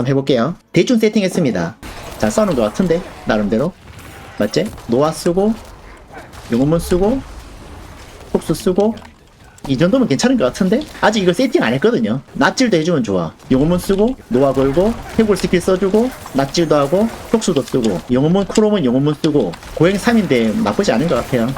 한번 해볼게요. 대충 세팅했습니다. 잘 써는 것 같은데 나름대로 맞지? 노아 쓰고 용어문 쓰고 속수 쓰고 이 정도면 괜찮은 것 같은데? 아직 이거 세팅 안 했거든요. 낫질도 해주면 좋아. 용어문 쓰고, 노아 걸고, 해골 스킬 써주고, 낫질도 하고, 속수도 쓰고, 용어문, 크롬은 용어문 쓰고, 고행 3인데 나쁘지 않은 것 같아요.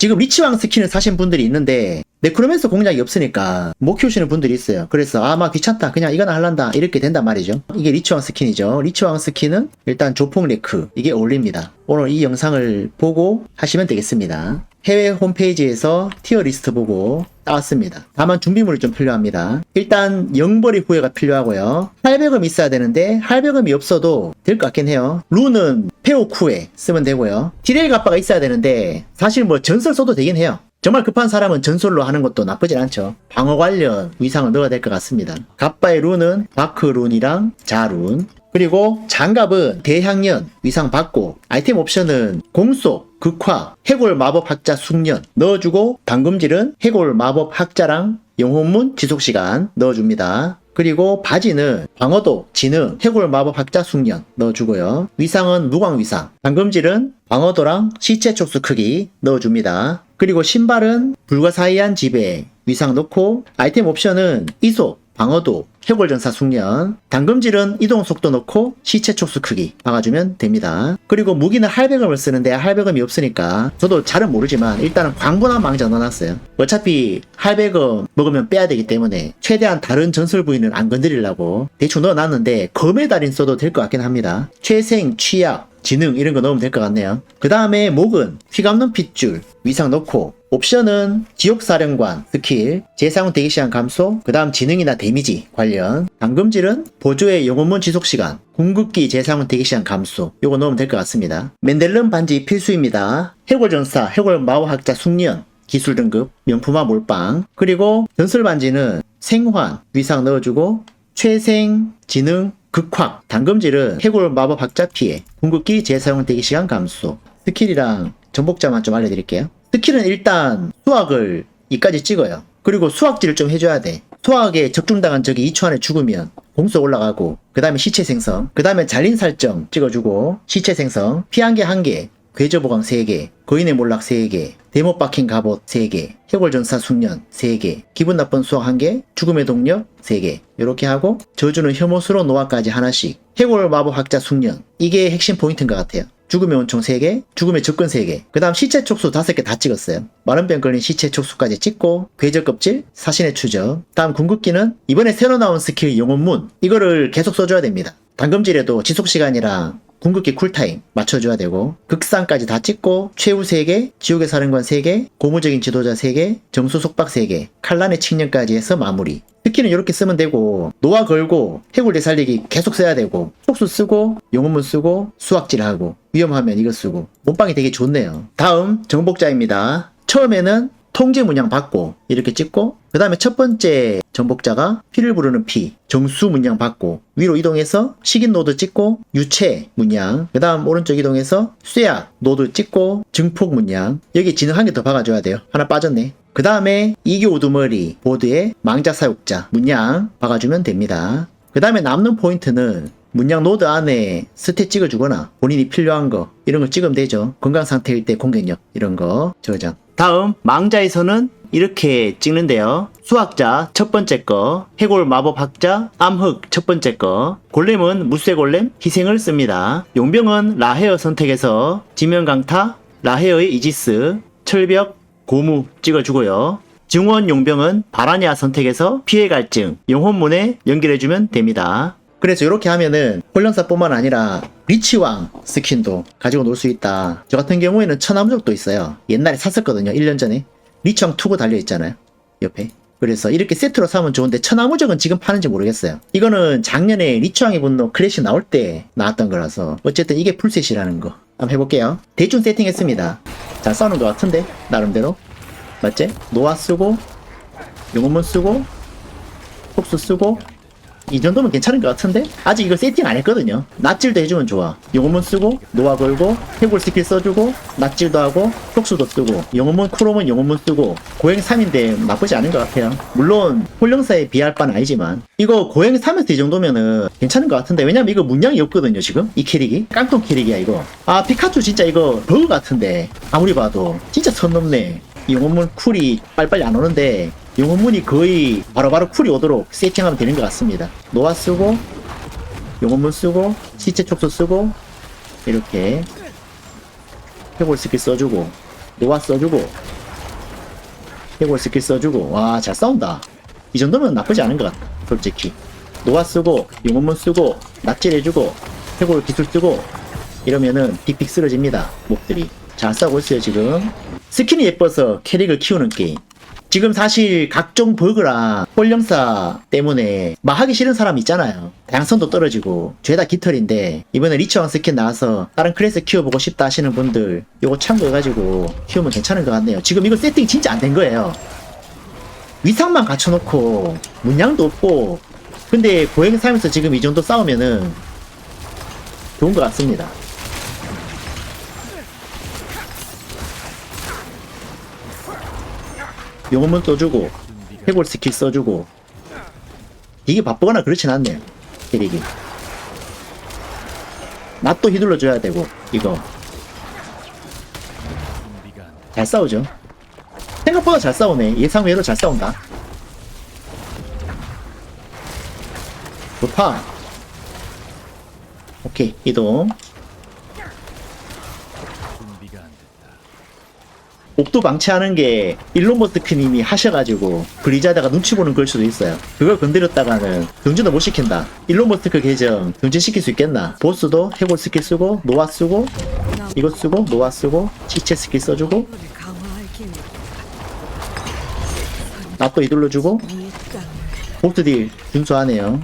지금 리치왕 스킨을 사신 분들이 있는데 네크로맨서 공략이 없으니까 못 키우시는 분들이 있어요. 그래서 아마 귀찮다 그냥 이거나 할란다 이렇게 된단 말이죠. 이게 리치왕 스킨이죠. 리치왕 스킨은 일단 조폭 레크 이게 어울립니다. 오늘 이 영상을 보고 하시면 되겠습니다. 해외 홈페이지에서 티어 리스트 보고 따왔습니다. 다만 준비물이 좀 필요합니다. 일단 영벌이 후회가 필요하고요. 할배금 있어야 되는데 할배금이 없어도 될 것 같긴 해요. 룬은 페오쿠에 쓰면 되고요. 티레일 갑바가 있어야 되는데 사실 뭐 전설 써도 되긴 해요. 정말 급한 사람은 전설로 하는 것도 나쁘진 않죠. 방어 관련 위상을 넣어야 될 것 같습니다. 갑바의 룬은 바크 룬이랑 자룬. 그리고 장갑은 대향연 위상 받고 아이템 옵션은 공속, 극화, 해골 마법 학자 숙련 넣어주고 방금질은 해골 마법 학자랑 영혼문 지속시간 넣어줍니다. 그리고 바지는 방어도, 지능, 해골 마법 학자 숙련 넣어주고요. 위상은 무광 위상. 방금질은 방어도랑 시체 촉수 크기 넣어줍니다. 그리고 신발은 불가사의한 지배 위상 넣고 아이템 옵션은 이속, 방어도, 해골전사 숙련, 당금질은 이동 속도 넣고 시체 촉수 크기 박아주면 됩니다. 그리고 무기는 할배금을 쓰는데 할배금이 없으니까 저도 잘은 모르지만 일단은 광분한 망자 넣어놨어요. 어차피 할배금 먹으면 빼야 되기 때문에 최대한 다른 전설 부위는 안 건드리려고 대충 넣어놨는데 검의 달인 써도 될 것 같긴 합니다. 최생, 취약, 지능 이런 거 넣으면 될 것 같네요. 그 다음에 목은 휘감는 핏줄 위상 넣고 옵션은 지옥사령관 스킬 재사용 대기시간 감소 그 다음 지능이나 데미지 관련 당금질은 보조의 영혼문 지속시간 궁극기 재사용 대기시간 감소 요거 넣으면 될 것 같습니다. 맨델름 반지 필수입니다. 해골전사 해골 마호학자 숙련 기술 등급 명품화 몰빵 그리고 전설 반지는 생환 위상 넣어주고 최생 지능 극확 당금질은 해골 마법 학자 피해 궁극기 재사용 대기 시간 감소. 스킬이랑 정복자만 좀 알려드릴게요. 스킬은 일단 수학을 이까지 찍어요. 그리고 수학질을 좀 해줘야 돼 수학에 적중당한 적이 2초 안에 죽으면 공수 올라가고 그 다음에 시체 생성 그 다음에 잘린 살점 찍어주고 시체 생성 피한 개 한개 괴저 보강 3개, 거인의 몰락 3개, 데모 박힌 갑옷 3개, 해골전사 숙련 3개, 기분 나쁜 수학 1개, 죽음의 동력 3개 이렇게 하고 저주는 혐오스러운 노화까지 하나씩 해골 마법 학자 숙련 이게 핵심 포인트인 것 같아요. 죽음의 온총 3개, 죽음의 접근 3개, 그 다음 시체 촉수 5개 다 찍었어요. 마른병 걸린 시체 촉수까지 찍고, 괴적 껍질, 사신의 추적, 다음 궁극기는 이번에 새로 나온 스킬 영혼문, 이거를 계속 써줘야 됩니다. 당금질에도 지속시간이랑 궁극기 쿨타임 맞춰줘야 되고 극상까지 다 찍고 최후 3개, 지옥의 사령관 3개, 고무적인 지도자 3개, 정수 속박 3개, 칼란의 칙령까지 해서 마무리. 스킬은 이렇게 쓰면 되고 노아 걸고 해골 되살리기 계속 써야 되고 속수 쓰고 영혼문 쓰고 수학질 하고 위험하면 이거 쓰고 몸빵이 되게 좋네요. 다음 정복자입니다. 처음에는 통제 문양 받고 이렇게 찍고 그 다음에 첫 번째 정복자가 피를 부르는 피 정수 문양 받고 위로 이동해서 식인 노드 찍고 유체 문양 그 다음 오른쪽 이동해서 쇠약 노드 찍고 증폭 문양. 여기 지능 한개 더 박아줘야 돼요. 하나 빠졌네. 그 다음에 이교 우두머리 보드에 망자 사육자 문양 박아주면 됩니다. 그 다음에 남는 포인트는 문양 노드 안에 스탯 찍어주거나 본인이 필요한 거 이런 거 찍으면 되죠. 건강 상태일 때 공격력 이런 거 저장 다음 망자에서는 이렇게 찍는데요. 수학자 첫 번째 거, 해골 마법학자 암흑 첫 번째 거, 골렘은 무쇠골렘 희생을 씁니다. 용병은 라헤어 선택해서 지면강타, 라헤어의 이지스, 철벽, 고무 찍어주고요. 증원 용병은 바라니아 선택해서 피해 갈증, 영혼문에 연결해주면 됩니다. 그래서 이렇게 하면은 혼련사뿐만 아니라 리치왕 스킨도 가지고 놀 수 있다. 저 같은 경우에는 천암족도 있어요. 옛날에 샀었거든요. 1년 전에. 리치왕 투고 달려있잖아요. 옆에. 그래서 이렇게 세트로 사면 좋은데 천하무적은 지금 파는지 모르겠어요. 이거는 작년에 리치왕의 분노 클래시 나올 때 나왔던 거라서 어쨌든 이게 풀셋이라는 거. 한번 해볼게요. 대충 세팅했습니다. 잘 써는 것 같은데 나름대로 맞지? 노아 쓰고 용어문 쓰고 속수 쓰고 이 정도면 괜찮은 것 같은데? 아직 이거 세팅 안 했거든요. 낫질도 해주면 좋아. 영혼문 쓰고, 노아 걸고, 해골 스킬 써주고, 낫질도 하고, 촉수도 쓰고, 영혼문 쿠롬은 영혼문 쓰고, 고행 3인데 나쁘지 않은 것 같아요. 물론, 홀령사에 비할 바는 아니지만, 이거 고행 3에서 이 정도면은 괜찮은 것 같은데, 왜냐면 이거 문양이 없거든요, 지금? 이 캐릭이? 깡통 캐릭이야, 이거. 아, 피카츄 진짜 이거 버그 같은데, 아무리 봐도. 진짜 선 넘네. 이 영혼문 쿨이 빨리빨리 안 오는데, 영혼문이 거의 바로 바로 쿨이 오도록 세팅하면 되는 것 같습니다. 노아 쓰고, 영혼문 쓰고, 시체 촉수 쓰고, 이렇게 해골 스킬 써주고, 노아 써주고, 해골 스킬 써주고, 와, 잘 싸운다. 이 정도면 나쁘지 않은 것 같다, 솔직히. 노아 쓰고, 영혼문 쓰고, 납질 해주고, 해골 기술 쓰고, 이러면은 빅빅 쓰러집니다, 몹들이. 잘 싸우고 있어요, 지금. 스킨이 예뻐서 캐릭을 키우는 게임. 지금 사실 각종 버그랑 홀령사 때문에 막 하기 싫은 사람 있잖아요. 다양성도 떨어지고 죄다 깃털인데 이번에 리처왕 스킨 나와서 다른 클래스 키워보고 싶다 하시는 분들 요거 참고해가지고 키우면 괜찮은 것 같네요. 지금 이거 세팅 진짜 안 된 거예요. 위상만 갖춰놓고 문양도 없고 근데 고행 살면서 지금 이 정도 싸우면은 좋은 것 같습니다. 영혼문 써주고 해골 스킬 써주고. 이게 바쁘거나 그렇진 않네요 캐릭이. 낫도 휘둘러줘야 되고 이거. 잘 싸우죠. 생각보다 잘 싸우네. 예상외로 잘 싸운다. 좋다. 오케이 이동 옥도 방치하는 게 일론버스크님이 하셔가지고 블리자드가 눈치 보는 걸 수도 있어요. 그걸 건드렸다가는 경준도 못 시킨다. 일론버스크 계정 경진시킬 수 있겠나? 보스도 해골 스킬 쓰고 노아 쓰고 이거 쓰고 노아 쓰고 시체 스킬 써주고 낫도 이둘러주고 보스 딜 준수하네요.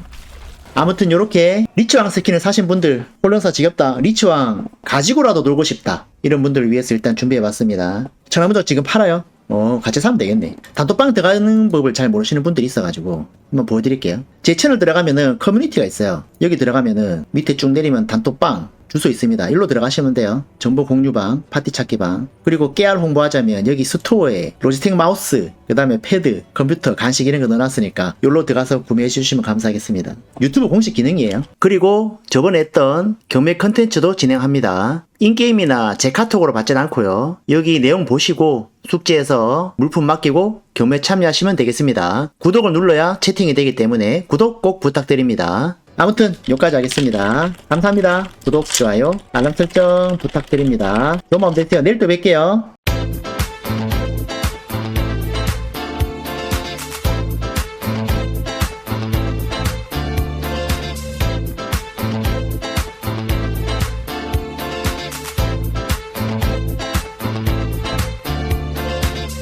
아무튼 요렇게 리치왕 스킨을 사신 분들 홀령사 지겹다. 리치왕 가지고라도 놀고 싶다. 이런 분들을 위해서 일단 준비해봤습니다. 전화번호 지금 팔아요 어 같이 사면 되겠네 단톡방 들어가는 법을 잘 모르시는 분들이 있어가지고 한번 보여드릴게요 제 채널 들어가면은 커뮤니티가 있어요 여기 들어가면은 밑에 쭉 내리면 단톡방 주소 있습니다. 일로 들어가시면 돼요. 정보 공유방, 파티 찾기방. 그리고 깨알 홍보하자면 여기 스토어에 로지텍 마우스, 그 다음에 패드, 컴퓨터, 간식 이런 거 넣어놨으니까 여기로 들어가서 구매해 주시면 감사하겠습니다. 유튜브 공식 기능이에요. 그리고 저번에 했던 경매 컨텐츠도 진행합니다. 인게임이나 제 카톡으로 받진 않고요. 여기 내용 보시고 숙지해서 물품 맡기고 경매 참여하시면 되겠습니다. 구독을 눌러야 채팅이 되기 때문에 구독 꼭 부탁드립니다. 아무튼 여기까지 하겠습니다. 감사합니다. 구독, 좋아요, 알람 설정 부탁드립니다. 너무 되세요. 내일 또 뵐게요.